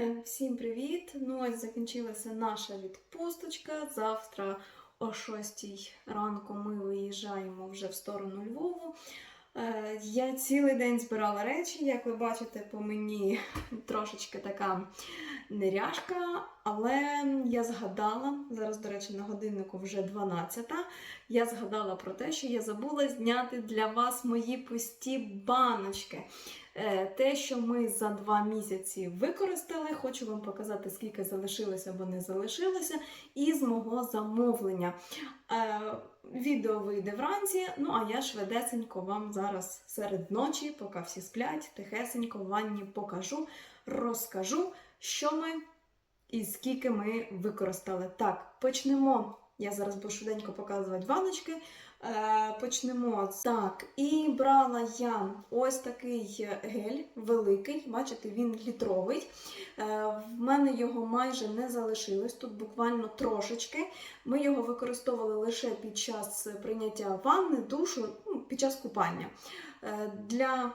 Е, Всім привіт! Ну ось закінчилася наша відпусточка. Завтра о 6 ранку ми виїжджаємо вже в сторону Львову. Е, Я цілий день збирала речі, як ви бачите, по мені трошечки така неряшка, але я згадала, зараз, до речі, на годиннику вже 12. Я згадала про те, що я забула зняти для вас мої пусті баночки. Е, Те, що ми за два місяці використали, хочу вам показати, скільки залишилося або не залишилося, із мого замовлення. Е, Відео вийде вранці, ну а я швидесенько вам зараз серед ночі, поки всі сплять, тихесенько в ванні покажу, розкажу, що ми і скільки ми використали. Так, почнемо. Я зараз буду швиденько показувати ваночки. Е, почнемо. Так, і брала я ось такий гель великий, бачите, він літровий. Е, в мене його майже не залишилось, тут буквально трошечки. Ми його використовували лише під час прийняття ванни, душу, ну, під час купання. Е, для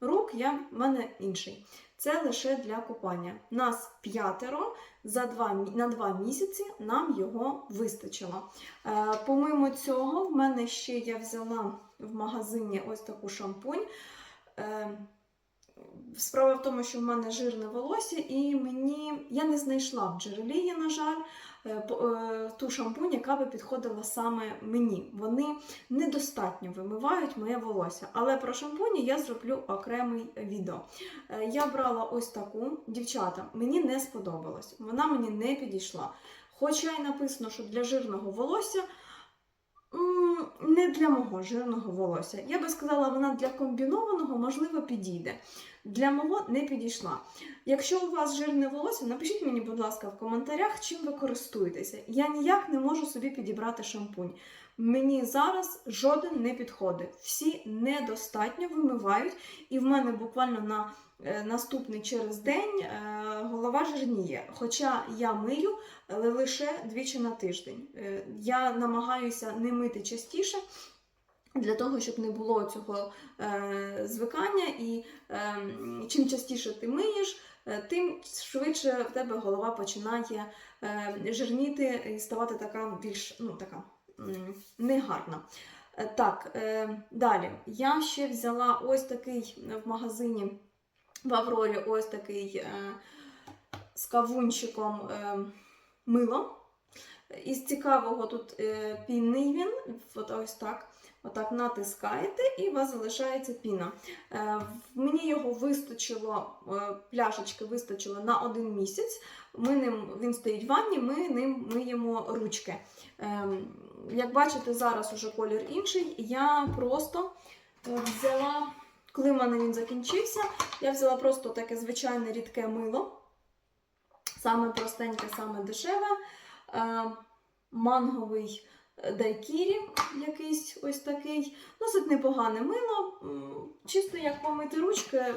рук я, в мене інший. Це лише для купання. Нас п'ятеро за два, на два місяці нам його вистачило. Е, помимо цього, в мене ще я взяла в магазині ось таку шампунь. Е, Справа в тому, що в мене жирне волосся, і мені я не знайшла в джерелі, на жаль, е, е, ту шампунь, яка би підходила саме мені. Вони недостатньо вимивають моє волосся. Але про шампуні я зроблю окремий відео. Е, Я брала ось таку, дівчата, мені не сподобалось, вона мені не підійшла. Хоча й написано, що для жирного волосся. Не для мого жирного волосся. Я би сказала, вона для комбінованого, можливо, підійде. Для мого не підійшла. Якщо у вас жирне волосся, напишіть мені, будь ласка, в коментарях, чим ви користуєтеся. Я ніяк не можу собі підібрати шампунь. Мені зараз жоден не підходить. Всі недостатньо вимивають, і в мене буквально на наступний через день е, голова жирніє. Хоча я мию лише двічі на тиждень. Е, Я намагаюся не мити частіше. Для того, щоб не було цього е, звикання, і е, чим частіше ти миєш, е, тим швидше в тебе голова починає е, жирніти і ставати така більш ну, така, негарна. Е, Так, е, далі. Я ще взяла ось такий в магазині в Аврорі ось такий е, з кавунчиком е, мило. Із цікавого тут е, пінний він, от ось так. Отак натискаєте і у вас залишається піна. Е, мені його вистачило, е, пляшечки вистачило на один місяць. Ми ним, він стоїть в ванні, ми ним миємо ручки. Е, як бачите, зараз уже колір інший. Я просто взяла, коли в мене він закінчився, я взяла просто таке звичайне рідке мило. Саме простеньке, саме дешеве. Е, манговий е, дайкірі якийсь ось такий. Досить непогане мило. Чисто як помити ручки е,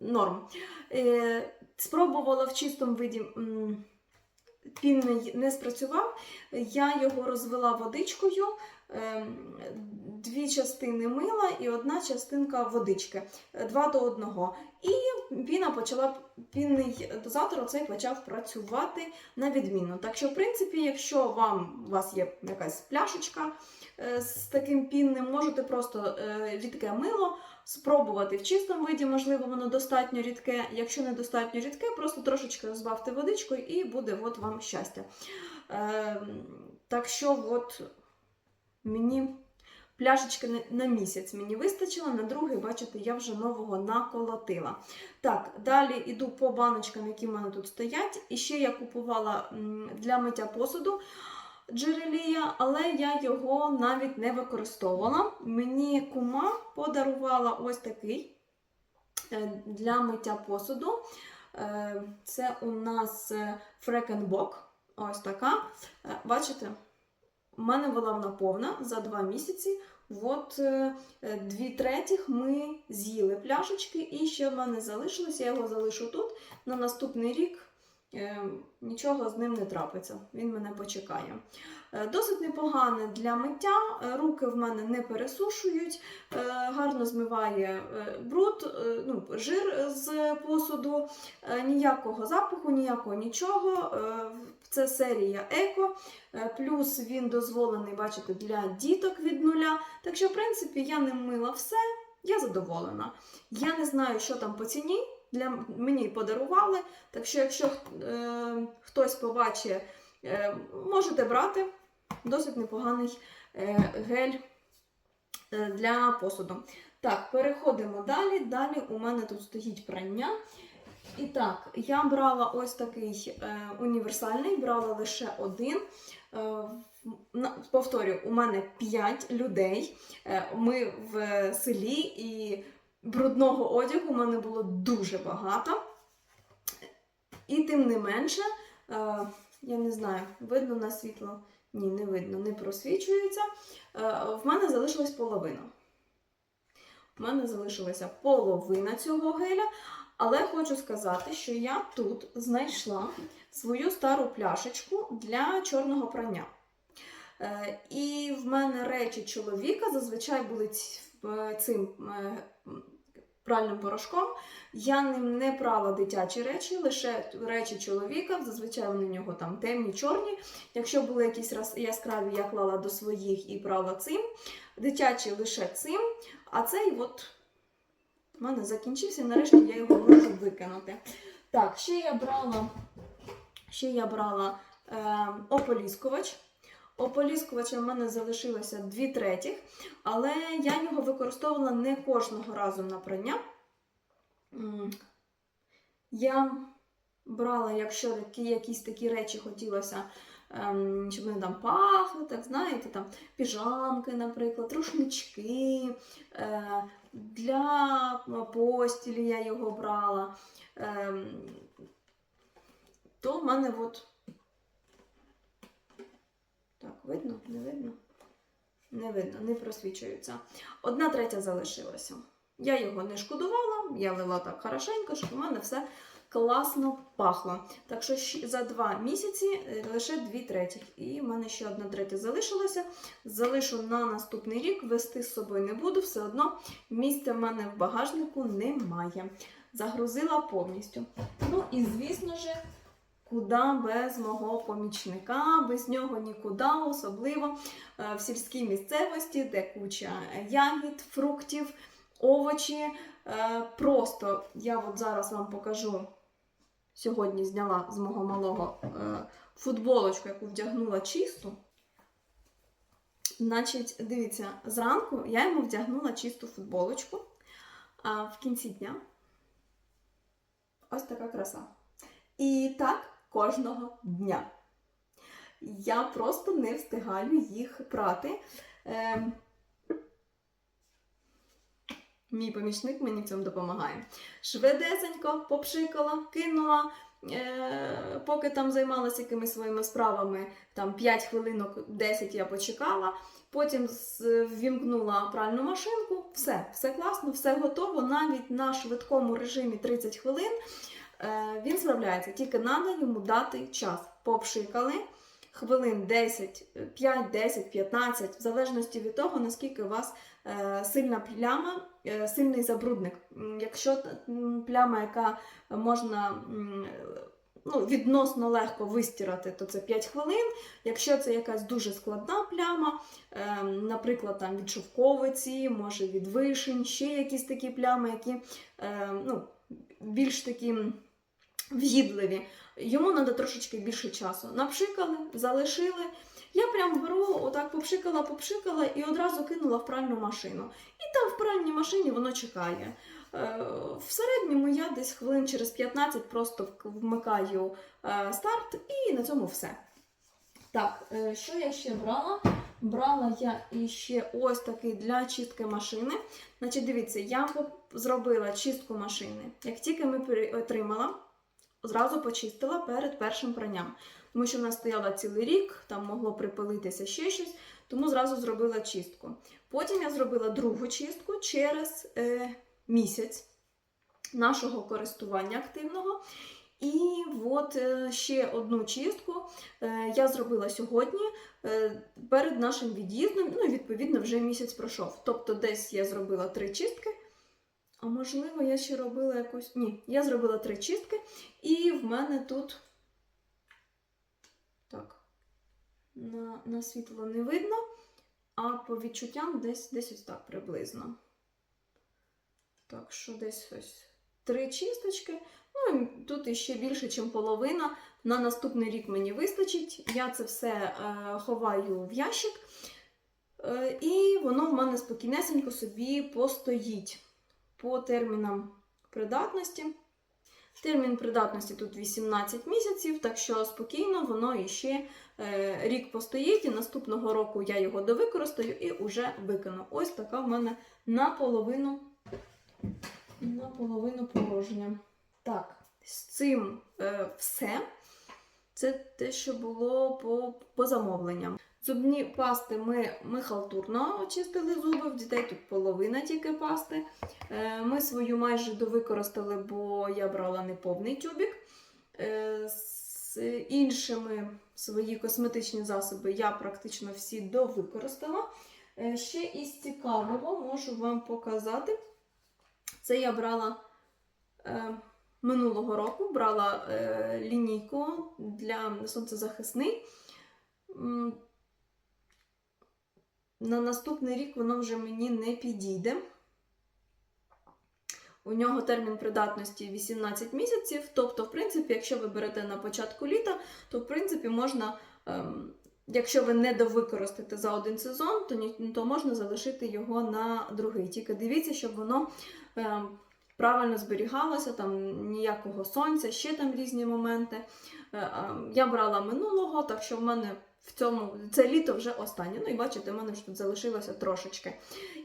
норм. Спробувала в чистому виді. Пінний не спрацював, я його розвела водичкою, дві частини мила і одна частинка водички, е, два до одного. І піна почала, пінний дозатор оцей почав працювати на відміну. Так що, в принципі, якщо вам, у вас є якась пляшечка е, з таким пінним, можете просто е, рідке мило спробувати в чистому виді, можливо, воно достатньо рідке. Якщо не достатньо рідке, просто трошечки розбавте водичкою і буде от вам щастя. Е, так що, от мені. Пляшечки на- місяць мені вистачило, на другий, бачите, я вже нового наколотила. Так, далі йду по баночкам, які в мене тут стоять. І ще я купувала для миття посуду джерелія, але я його навіть не використовувала. Мені кума подарувала ось такий е, для миття посуду. Е, Це у нас фрекенбок. Ось така. Е, Бачите? У мене була вона повна за два місяці. От е, е, дві третіх ми з'їли пляшечки, і ще в мене залишилося. Я його залишу тут. На наступний рік нічого з ним не трапиться. Він мене почекає. Е, Досить непогане для миття, е, руки в мене не пересушують, е, гарно змиває бруд, ну, жир з посуду, ніякого запаху, ніякого нічого. Це серія еко, плюс він дозволений, бачите, для діток від нуля. Так що, в принципі, я ним мила все, я задоволена. Я не знаю, що там по ціні. Для мені подарували. Так що, якщо е, хтось побачить, е, можете брати досить непоганий е, гель е, для посуду. Так, переходимо далі. Далі у мене тут стоїть прання. І так, я брала ось такий е, універсальний, брала лише один. Е, повторюю, у мене 5 людей. Е, ми в селі і брудного одягу у мене було дуже багато. І тим не менше, е, я не знаю, видно на світло. Ні, не видно, не просвічується. Е, В мене залишилась половина. У мене залишилася половина цього геля, але хочу сказати, що я тут знайшла свою стару пляшечку для чорного прання. Е, І в мене речі чоловіка зазвичай були цим пральним порошком. Я ним не прала дитячі речі, лише речі чоловіка. Зазвичай вони в нього там темні, чорні. Якщо були якісь яскраві, я клала до своїх і прала цим. Дитячі лише цим. А цей от в мене закінчився, нарешті я його можу викинути. Так, ще я брала, ще я брала е, ополіскувач. Ополіскувача в мене залишилося 2 третіх, але я його використовувала не кожного разу на прання. Я брала, якщо якісь такі речі хотілося, ем, щоб вони там пахли, так знаєте, там піжамки, наприклад, рушнички. Е, для постілі я його брала. Ем, то в мене от. Так, видно? Не видно? Не видно, не просвічується. Одна третя залишилася. Я його не шкодувала, я лила так хорошенько, щоб у мене все класно пахло. Так що за два місяці е, лише дві третіх. І в мене ще одна третя залишилася. Залишу на наступний рік, вести з собою не буду, все одно місця в мене в багажнику немає. Загрузила повністю. Ну і звісно ж, куди без мого помічника, без нього нікуди, особливо е, в сільській місцевості, де куча ягід, фруктів, овочі. Е, Просто я от зараз вам покажу. Сьогодні зняла з мого малого е, футболочку, яку вдягнула чисту. Значить, дивіться, зранку я йому вдягнула чисту футболочку, а в кінці дня ось така краса. І так кожного дня. Я просто не встигаю їх прати. Ем, Мій помічник мені в цьому допомагає. Швидесенько попшикала, кинула, е, поки там займалася якимись своїми справами, там 5 хвилинок, 10 я почекала. Потім ввімкнула пральну машинку, все, все класно, все готово. Навіть на швидкому режимі 30 хвилин е, він справляється. Тільки треба йому дати час. Попшикали хвилин 10, 5, 10, 15, в залежності від того, наскільки у вас е, сильна пляма, е, сильний забрудник. Якщо пляма, яка можна ну, відносно легко вистирати, то це 5 хвилин. Якщо це якась дуже складна пляма, е, наприклад, там від шовковиці, може від вишень, ще якісь такі плями, які е, ну, більш такі в'їдливі, йому треба трошечки більше часу. Напшикали, залишили. Я прям беру, отак попшикала, попшикала і одразу кинула в пральну машину. І там в пральній машині воно чекає. Е, В середньому я десь хвилин через 15 просто вмикаю е, старт і на цьому все. Так, е, що я ще брала? Брала я іще ось такий для чистки машини. Значить, дивіться, я зробила чистку машини. Як тільки ми отримала, зразу почистила перед першим пранням. Тому що в нас стояла цілий рік, там могло припилитися ще щось, тому зразу зробила чистку. Потім я зробила другу чистку через е, місяць нашого користування активного. І от е, ще одну чистку е, я зробила сьогодні е, перед нашим від'їздом. Ну, відповідно, вже місяць пройшов. Тобто, десь я зробила три чистки. А можливо, я ще робила якусь. Ні, я зробила три чистки, і в мене тут. Так, на, на світло не видно, а по відчуттям десь, десь ось так приблизно. Так що десь ось три чисточки. Ну, тут іще більше, ніж половина. На наступний рік мені вистачить. Я це все е, ховаю в ящик. Е, і воно в мене спокійнесенько собі постоїть по термінам придатності. Термін придатності тут 18 місяців, так що спокійно воно іще е, рік постоїть, і наступного року я його довикористаю і вже викину. Ось така в мене наполовину, наполовину порожня. Так, з цим е, все. Це те, що було по, по замовленням. Зубні пасти ми, ми халтурно очистили зуби, в дітей тут половина тільки пасти. Е, Ми свою майже довикористали, бо я брала неповний тюбік. Е, З іншими свої косметичні засоби я практично всі довикористала. Е, Ще із цікавого можу вам показати. Це я брала минулого року, брала е, лінійку для сонцезахисний. На наступний рік воно вже мені не підійде. У нього термін придатності 18 місяців. Тобто, в принципі, якщо ви берете на початку літа, то в принципі можна, ем, якщо ви не довикористаєте за один сезон, то, то можна залишити його на другий. Тільки дивіться, щоб воно ем, правильно зберігалося, там ніякого сонця, ще там різні моменти. Е, Я брала минулого, так що в мене в цьому це літо вже останнє. Ну і бачите, в мене вже тут залишилося трошечки.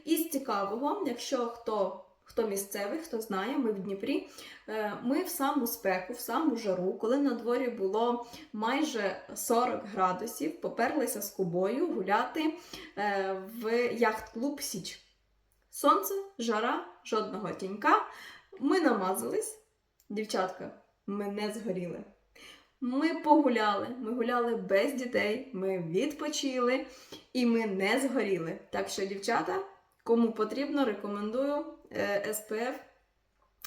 Із цікавого, якщо хто. Хто місцевий, хто знає, ми в Дніпрі. Е, Ми в саму спеку, в саму жару, коли на дворі було майже 40 градусів, поперлися з кубою гуляти е, в яхт-клуб Січ. Сонце, жара, жодного тінька. Ми намазались, дівчатка, ми не згоріли. Ми погуляли, ми гуляли без дітей, ми відпочили і ми не згоріли. Так що, дівчата, кому потрібно, рекомендую е, SPF.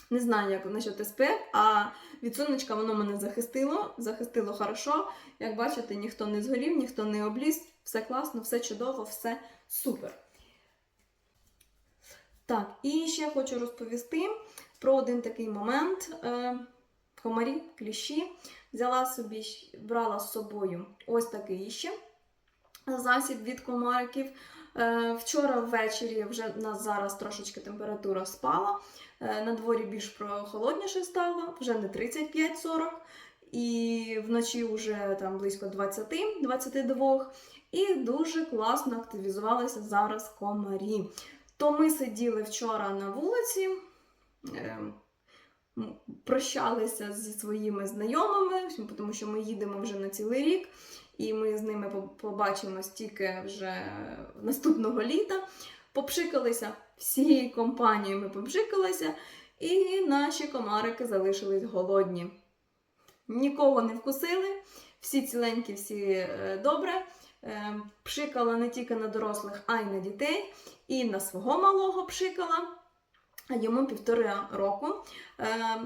Не знаю, як насчет SPF, а від сонечка воно мене захистило, захистило хорошо. Як бачите, ніхто не згорів, ніхто не обліз, все класно, все чудово, все супер. Так, і ще хочу розповісти про один такий момент. Е, комарі, кліщі. Взяла собі, брала з собою ось такий ще засіб від комариків. Е, Вчора ввечері вже в нас зараз трошечки температура спала. Е, На дворі більш прохолодніше стало, вже не 35-40, і вночі вже там близько 20-22. І дуже класно активізувалися зараз комарі. То ми сиділи вчора на вулиці, е, прощалися зі своїми знайомими, тому що ми їдемо вже на цілий рік, і ми з ними по- побачимось тільки вже наступного літа. Попшикалися всією компанією, ми попшикалися, і наші комарики залишились голодні. Нікого не вкусили, всі ціленькі, всі е, добре. Е, Пшикала не тільки на дорослих, а й на дітей. І на свого малого пшикала, а йому півтора року. Е,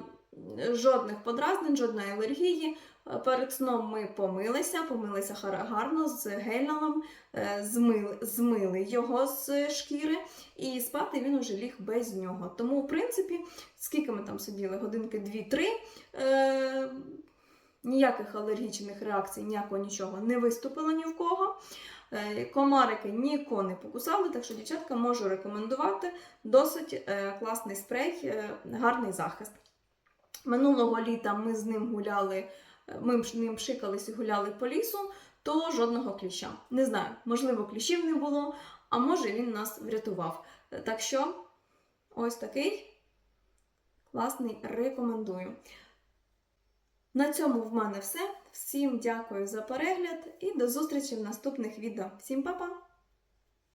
Жодних подразнень, жодної алергії. Перед сном ми помилися, помилися гарно з гельналом, е, змили, змили його з шкіри, і спати він уже ліг без нього. Тому, в принципі, скільки ми там сиділи? Годинки 2-3. Е, ніяких алергічних реакцій, ніякого нічого не виступило ні в кого. Е, Комарики нікого не покусали, так що дівчатка можу рекомендувати. Досить е, класний спрей, е, гарний захист. Минулого літа ми з ним гуляли, ми ним пшикались і гуляли по лісу, то жодного кліща. Не знаю, можливо, кліщів не було, а може він нас врятував. Так що, ось такий класний рекомендую. На цьому в мене все. Всім дякую за перегляд і до зустрічі в наступних відео. Всім па-па!